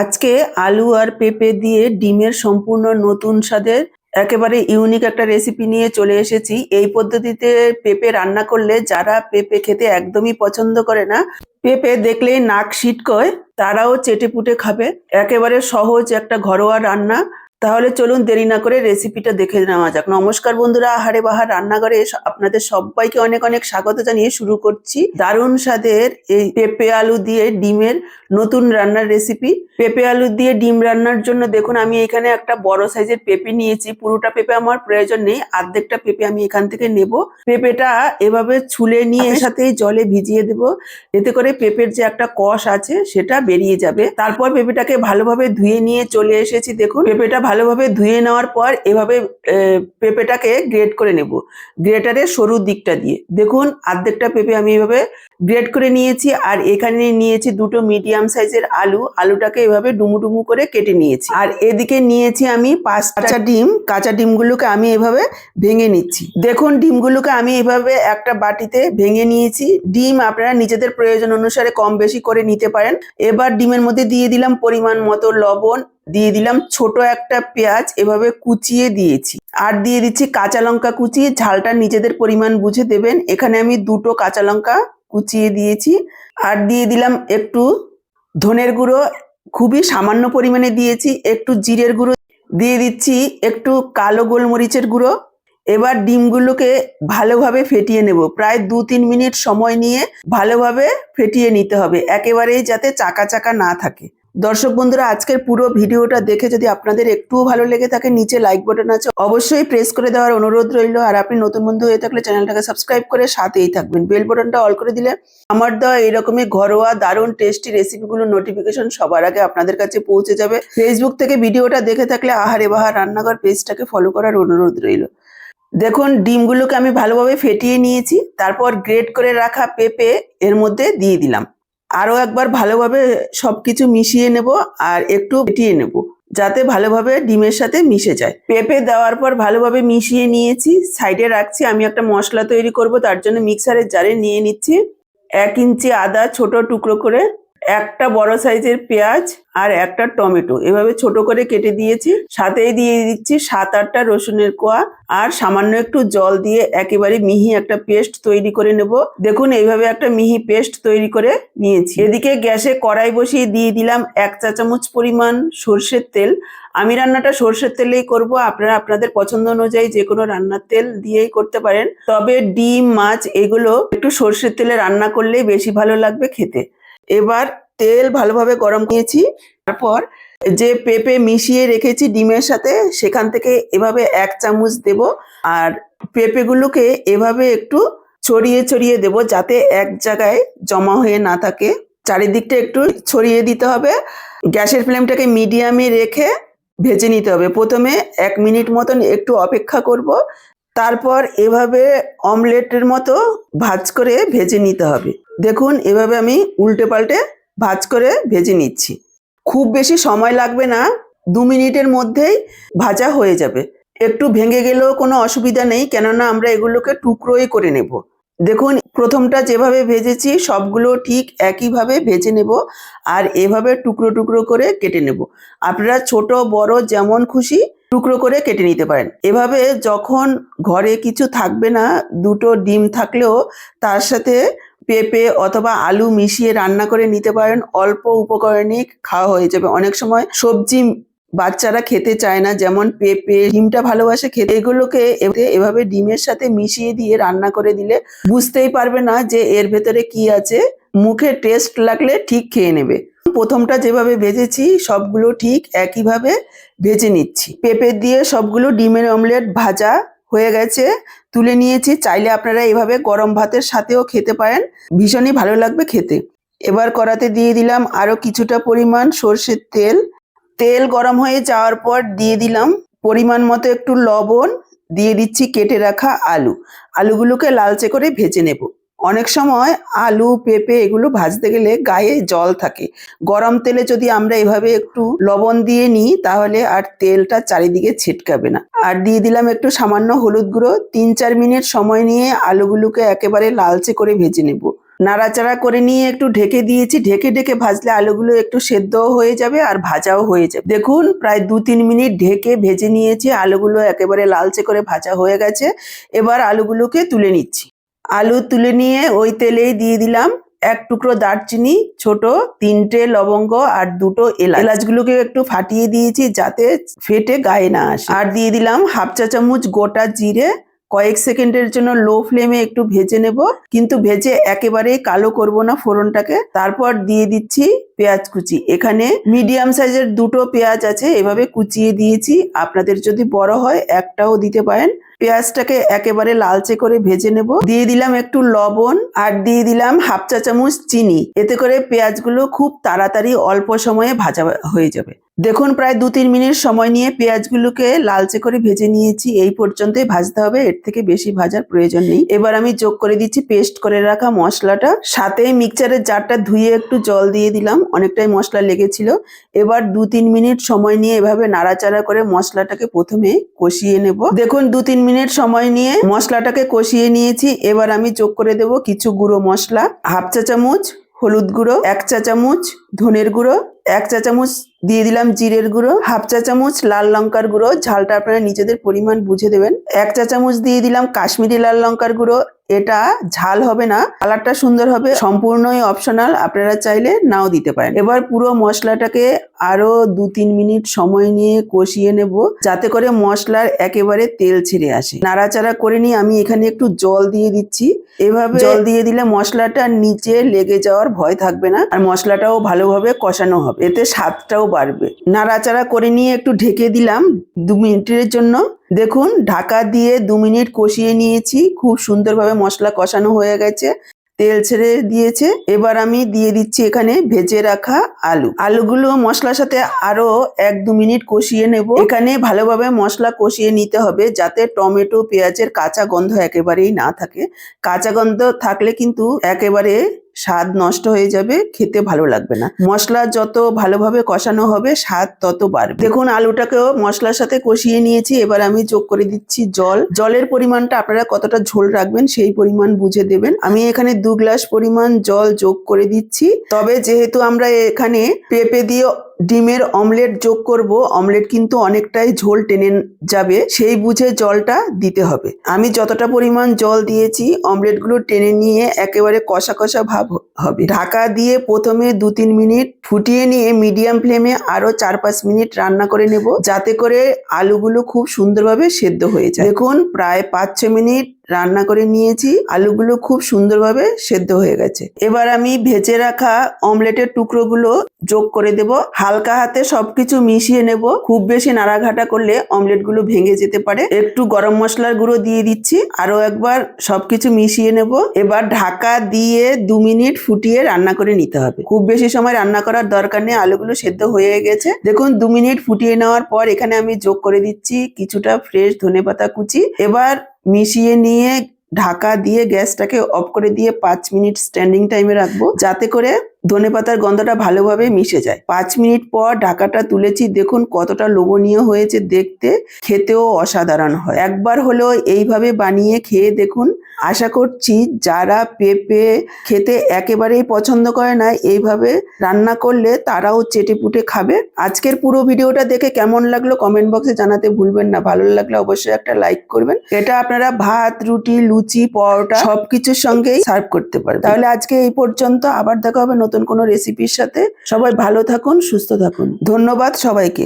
আজকে আলু আর পেঁপে দিয়ে ডিমের সম্পূর্ণ নতুন স্বাদের একেবারে ইউনিক একটা রেসিপি নিয়ে চলে এসেছি। এই পদ্ধতিতে পেঁপে রান্না করলে যারা পেঁপে খেতে একদমই পছন্দ করে না, পেঁপে দেখলেই নাক সিটকয়, তারাও চেটে পুটে খাবে। একেবারে সহজ একটা ঘরোয়া রান্না। তাহলে চলুন দেরি না করে রেসিপিটা দেখে নেওয়া যাক। নমস্কার বন্ধুরা আহারে বাহার রান্নাঘরে আপনাদের সবাইকে অনেক অনেক স্বাগত জানিয়ে শুরু করছি। দারুণ স্বাদের এই পেঁপে আলু দিয়ে ডিমের নতুন রান্নার রেসিপি পেঁপে আলু দিয়ে ডিম রান্নার জন্য দেখুন আমি এখানে একটা বড় সাইজের পেঁপে নিয়েছি। পুরোটা পেঁপে আমার প্রয়োজন নেই অর্ধেকটা পেঁপে আমি এখান থেকে নেব। পেঁপেটা এভাবে ছুলে নিয়ে সাথে জলে ভিজিয়ে দেব। এতে করে পেঁপের যে একটা কষ আছে সেটা বেরিয়ে যাবে। তারপর পেঁপেটাকে ভালোভাবে ধুয়ে নিয়ে চলে এসেছি। দেখুন পেঁপেটা ভালোভাবে ধুয়ে নেওয়ার পর এভাবে পেঁপেটাকে গ্রেট করে নেব। গ্রেটারের সরু দিকটা দিয়ে। দেখুন, আর্ধেকটা পেঁপে আমি এভাবে গ্রেট করে নিয়েছি আর এখানে নিয়েছি দুটো মিডিয়াম সাইজের আলু। আলুটাকে এভাবে ডুমু ডুমু করে কেটে নিয়েছি। আর এদিকে নিয়েছি আমি পাঁচটা ডিম। কাঁচা ডিমগুলোকে আমি এভাবে ভেঙে নিচ্ছি। দেখুন, ডিমগুলোকে আমি এভাবে একটা বাটিতে ভেঙে নিয়েছি। ডিম আপনারা নিজেদের প্রয়োজন অনুসারে কম বেশি করে নিতে পারেন। এবার ডিমের মধ্যে দিয়ে দিলাম পরিমাণ মতো লবণ। দিয়ে দিলাম ছোট একটা পেঁয়াজ এভাবে কুচিয়ে দিয়েছি। আর দিয়ে দিচ্ছি কাঁচা লঙ্কা কুচিয়ে ঝালটা নিজেদের পরিমাণ বুঝে দেবেন। এখানে আমি দুটো কাঁচা লঙ্কা কুচিয়ে দিয়েছি আর দিয়ে দিলাম একটু ধনের গুঁড়ো, খুবই সামান্য পরিমাণে দিয়েছি, একটু জিরের গুঁড়ো, দিয়ে দিচ্ছি একটু কালো গোলমরিচের গুঁড়ো। এবার ডিমগুলোকে ভালোভাবে ফেটিয়ে নেব। প্রায় দু তিন মিনিট সময় নিয়ে ভালোভাবে ফেটিয়ে নিতে হবে, একেবারেই যাতে চাকা চাকা না থাকে। দর্শক বন্ধুরা, আজকের পুরো ভিডিওটা দেখে যদি আপনাদের একটুও ভালো লেগে থাকে, নিচে লাইক বাটন আছে, অবশ্যই প্রেস করে দেওয়ার অনুরোধ রইল। আর আপনি নতুন বন্ধু হয়ে থাকলে চ্যানেলটাকে সাবস্ক্রাইব করে সাথেই থাকবেন। বেল বাটনটা অল করে দিলে আমার দেওয়া এরকমই ঘরোয়া, দারুণ টেস্টি রেসিপিগুলোর নোটিফিকেশন সবার আগে আপনাদের কাছে পৌঁছে যাবে। ফেসবুক থেকে ভিডিওটা দেখে থাকলে আহারে বাহার রান্নাঘর পেজটাকে ফলো করার অনুরোধ রইল। দেখুন, ডিমগুলোকে আমি ভালোভাবে ফেটিয়ে নিয়েছি, তারপর গ্রেট করে রাখা পেঁপে এর মধ্যে দিয়ে দিলাম। আরও একবার ভালোভাবে সবকিছু মিশিয়ে নেব আর একটু ফেটিয়ে নেব, যাতে ভালোভাবে ডিমের সাথে মিশে যায়। পেঁপে দেওয়ার পর ভালোভাবে মিশিয়ে নিয়েছি, সাইডে রাখছি, আমি একটা মশলা তৈরি করব, তার জন্য মিক্সারের জারে নিয়ে নিচ্ছি। এক ইঞ্চি আদা ছোট টুকরো করে একটা বড় সাইজের পেঁয়াজ আর একটা টমেটো। এভাবে ছোট করে কেটে দিয়েছি। সাথেই দিয়ে দিচ্ছি সাত আটটা রসুনের কোয়া আর সামান্য একটু জল দিয়ে একেবারে মিহি একটা পেস্ট তৈরি করে নেব। দেখুন, এইভাবে একটা মিহি পেস্ট তৈরি করে নিয়েছি। এদিকে গ্যাসে কড়াই বসিয়ে দিয়ে দিলাম এক চা চামচ পরিমাণ সর্ষের তেল। আমি রান্নাটা সর্ষের তেলেই করব। আপনারা আপনাদের পছন্দ অনুযায়ী যে কোনো রান্নার তেল দিয়েই করতে পারেন। তবে ডিম, মাছ, এগুলো একটু সর্ষের তেলে রান্না করলেই বেশি ভালো লাগবে খেতে। এবার তেল ভালোভাবে গরম নিয়েছি তারপর যে পেঁপে মিশিয়ে রেখেছি ডিমের সাথে, সেখান থেকে এভাবে এক চামচ দেব। আর পেঁপেগুলোকে এভাবে একটু ছড়িয়ে ছড়িয়ে দেব যাতে এক জায়গায় জমা হয়ে না থাকে। চারিদিকটা একটু ছড়িয়ে দিতে হবে। গ্যাসের ফ্লেমটাকে মিডিয়ামে রেখে ভেজে নিতে হবে। প্রথমে এক মিনিট মতন একটু অপেক্ষা করব। তারপর এভাবে অমলেটের মতো ভাজ করে ভেজে নিতে হবে। দেখুন, এভাবে আমি উল্টে পাল্টে ভাজ করে ভেজে নিচ্ছি। খুব বেশি সময় লাগবে না, দু মিনিটের মধ্যেই ভাজা হয়ে যাবে। একটু ভেঙে গেলেও কোনো অসুবিধা নেই, কেননা আমরা এগুলোকে টুকরোই করে নেব। দেখুন, প্রথমটা যেভাবে ভেজেছি, সবগুলো ঠিক একইভাবে ভেজে নেব আর এভাবে টুকরো টুকরো করে কেটে নেব। আপনারা ছোট, বড়, যেমন খুশি টুকরো করে কেটে নিতে পারেন। এভাবে যখন ঘরে কিছু থাকবে না, দুটো ডিম থাকলেও তার সাথে পেঁপে অথবা আলু মিশিয়ে রান্না করে নিতে পারেন। অল্প উপকরণে খাওয়া হয়ে যাবে। অনেক সময় সবজি বাচ্চারা খেতে চায় না, যেমন পেঁপে, ডিমটা ভালোবাসে খেতে। এগুলোকে এভাবে- ডিমের সাথে মিশিয়ে দিয়ে রান্না করে দিলে বুঝতেই পারবে না যে এর ভেতরে কি আছে। মুখে টেস্ট লাগলে ঠিক খেয়ে নেবে। প্রথমটা যেভাবে ভেজেছি, সবগুলো ঠিক একইভাবে ভেজে নিচ্ছি। পেঁপে দিয়ে সবগুলো ডিমের অমলেট ভাজা হয়ে গেছে। তুলে নিয়েছি। চাইলে আপনারা এভাবে গরম ভাতের সাথেও খেতে পারেন। ভীষণই ভালো লাগবে খেতে। এবার কড়াতে দিয়ে দিলাম আরও কিছুটা পরিমাণ সর্ষের তেল। তেল গরম হয়ে যাওয়ার পর দিয়ে দিলাম পরিমাণ মতো একটু লবণ। দিয়ে দিচ্ছি কেটে রাখা আলু। আলুগুলোকে লালচে করে ভেজে নেব। অনেক সময় আলু, পেঁপে এগুলো ভাজতে গেলে গায়ে জল থাকে। গরম তেলে যদি আমরা এভাবে একটু লবণ দিয়ে নিই, তাহলে আর তেলটা চারিদিকে ছিটকাবে না। আর দিয়ে দিলাম একটু সামান্য হলুদ গুঁড়ো। তিন চার মিনিট সময় নিয়ে আলুগুলোকে একেবারে লালচে করে ভেজে নেব। নাড়াচাড়া করে নিয়ে একটু ঢেকে দিয়েছি। ঢেকে ঢেকে ভাজলে আলুগুলো একটু সেদ্ধও হয়ে যাবে আর ভাজাও হয়ে যাবে। দেখুন, প্রায় দু তিন মিনিট ঢেকে ভেজে নিয়েছি। আলুগুলো একেবারে লালচে করে ভাজা হয়ে গেছে। এবার আলুগুলোকে তুলে নিচ্ছি। আলু তুলে নিয়ে ওই তেলেই দিয়ে দিলাম এক টুকরো দারচিনি, ছোট তিনটে লবঙ্গ আর দুটো এলাচ। এলাচগুলোকে একটু ফাটিয়ে দিয়েছি যাতে ফেটে গায়ে না আসে। আর দিয়ে দিলাম হাফ চা চামচ গোটা জিরে। কয়েক সেকেন্ডের জন্য লো ফ্লেমে একটু ভেজে নেব। কিন্তু ভেজে একেবারেই কালো করব না ফোড়নটাকে। তারপর দিয়ে দিচ্ছি পেঁয়াজ কুচি। এখানে মিডিয়াম সাইজের দুটো পেঁয়াজ আছে, এভাবে কুচিয়ে দিয়েছি। আপনাদের যদি বড় হয়, একটাও দিতে পারেন। পেঁয়াজটাকে একেবারে লালচে করে ভেজে নেব। দিয়ে দিলাম একটু লবণ আর দিয়ে দিলাম হাফ চা চামচ চিনি। এতে করে পেঁয়াজগুলো খুব তাড়াতাড়ি অল্প সময়ে ভাজা হয়ে যাবে। দেখুন প্রায় দু তিন মিনিট সময় নিয়ে পেঁয়াজগুলোকে লালচে করে ভেজে নিয়েছি। এই পর্যন্তই ভাজতে হবে, এর থেকে বেশি ভাজার প্রয়োজন নেই। এবার আমি যোগ করে দিচ্ছি পেস্ট করে রাখা মশলাটা। সাথে মিক্সচারের জারটা ধুয়ে একটু জল দিয়ে দিলাম, অনেকটাই মশলা লেগেছিল। এবার দু তিন মিনিট সময় নিয়ে এভাবে নাড়াচাড়া করে মশলাটাকে প্রথমে কষিয়ে নেব। দেখুন দু তিন মিনিট সময় নিয়ে মশলাটাকে কষিয়ে নিয়েছি। এবার আমি যোগ করে দেব কিছু গুঁড়ো মশলা। হাফ চা চামচ হলুদ গুঁড়ো, এক চা চামচ ধনের গুঁড়ো, এক চা চামচ দিয়ে দিলাম জিরের গুঁড়ো হাফ চা চামচ লাল লঙ্কার গুঁড়ো ঝালটা আপনারা নিজেদের পরিমাণ বুঝে দেবেন। এক চা চামচ দিয়ে দিলাম কাশ্মীরি লাল লঙ্কার গুঁড়ো এটা ঝাল হবে না কালারটা সুন্দর হবে সম্পূর্ণই অপশনাল আপনারা চাইলে নাও দিতে পারেন। এবার পুরো মশলাটাকে আরও দু তিন মিনিট সময় নিয়ে কষিয়ে নেব যাতে করে মশলার একেবারে তেল ছেড়ে আসে। নাড়াচাড়া করে নিয়ে আমি এখানে একটু জল দিয়ে দিচ্ছি। এভাবে জল দিয়ে দিলে মশলাটা নিচে লেগে যাওয়ার ভয় থাকবে না আর মশলাটাও ভালোভাবে কষানো হবে। এতে স্বাদটাও বাড়বে নাড়াচাড়া করে নিয়ে একটু ঢেকে দিলাম দু মিনিটের জন্য। দেখুন, ঢাকা দিয়ে দু মিনিট কষিয়ে নিয়েছি। খুব সুন্দরভাবে মশলা কষানো হয়ে গেছে। তেল ছেড়ে দিয়েছে। এবার আমি দিয়ে দিচ্ছি এখানে ভেজে রাখা আলু। আলুগুলো মশলার সাথে আরও এক দু মিনিট কষিয়ে নেব। এখানে ভালোভাবে মশলা কষিয়ে নিতে হবে যাতে টমেটো, পেঁয়াজের কাঁচা গন্ধ একেবারেই না থাকে। কাঁচা গন্ধ থাকলে কিন্তু একেবারে স্বাদ নষ্ট হয়ে যাবে, খেতে ভালো লাগবে না। মশলা যত ভালোভাবে কষানো হবে, স্বাদ তত বাড়বে। দেখুন, আলুটাকেও মশলার সাথে কষিয়ে নিয়েছি। এবার আমি যোগ করে দিচ্ছি জল। জলের পরিমাণটা আপনারা কতটা ঝোল রাখবেন, সেই পরিমাণ বুঝে দেবেন। আমি এখানে দু গ্লাস পরিমাণ জল যোগ করে দিচ্ছি। তবে যেহেতু আমরা এখানে পেঁপে দিয়ে ডিমের অমলেট যোগ করব। অমলেট কিন্তু অনেকটাই ঝোল টেনে যাবে, সেই বুঝে জলটা দিতে হবে। আমি যতটা পরিমাণ জল দিয়েছি, অমলেটগুলো টেনে নিয়ে একেবারে কষা কষা ভাব হবে। ঢাকা দিয়ে প্রথমে দু তিন মিনিট ফুটিয়ে নিয়ে মিডিয়াম ফ্লেমে আরও চার পাঁচ মিনিট রান্না করে নেব। যাতে করে আলুগুলো খুব সুন্দরভাবে সেদ্ধ হয়ে যায়। দেখুন, প্রায় পাঁচ ছ মিনিট রান্না করে নিয়েছি। আলুগুলো খুব সুন্দরভাবে সেদ্ধ হয়ে গেছে। এবার আমি ভেজে রাখা অমলেটের টুকরোগুলো যোগ করে দেব। হালকা হাতে সবকিছু মিশিয়ে নেব। খুব বেশি নাড়াঘাটা করলে অমলেটগুলো ভেঙে যেতে পারে। একটু গরম মশলার গুঁড়ো দিয়ে দিচ্ছি। আরও একবার সবকিছু মিশিয়ে নেব। এবার ঢাকা দিয়ে দু মিনিট ফুটিয়ে রান্না করে নিতে হবে। খুব বেশি সময় রান্না করার দরকার নেই। আলুগুলো সেদ্ধ হয়ে গেছে। দেখুন, দু মিনিট ফুটিয়ে নেওয়ার পর এখানে আমি যোগ করে দিচ্ছি কিছুটা ফ্রেশ ধনেপাতা কুচি। এবার মিশিয়ে নিয়ে ঢাকা দিয়ে গ্যাসটাকে অফ করে দিয়ে পাঁচ মিনিট স্ট্যান্ডিং টাইমে রাখব। যাতে করে ধনেপাতার গন্ধটা ভালোভাবে মিশে যায়। পাঁচ মিনিট পর ঢাকাটা তুলেছি। দেখুন কতটা লোভনীয় হয়েছে দেখতে। খেতেও অসাধারণ হয়। একবার হলেও এইভাবে বানিয়ে খেয়ে দেখুন। আশা করছি যারা পেঁপে খেতে একেবারেই পছন্দ করে না, এইভাবে রান্না করলে তারাও চেটে পুটে খাবে। আজকের পুরো ভিডিওটা দেখে কেমন লাগল কমেন্ট বক্সে জানাতে ভুলবেন না। ভালো লাগলে অবশ্যই একটা লাইক করবেন। এটা আপনারা ভাত, রুটি, লুচি, পরোটা সবকিছুর সঙ্গেই সার্ভ করতে পারবেন। তাহলে আজকে এই পর্যন্ত। আবার দেখা হবে নতুন কোনো রেসিপির সাথে সবাই ভালো থাকুন সুস্থ থাকুন। ধন্যবাদ সবাইকে।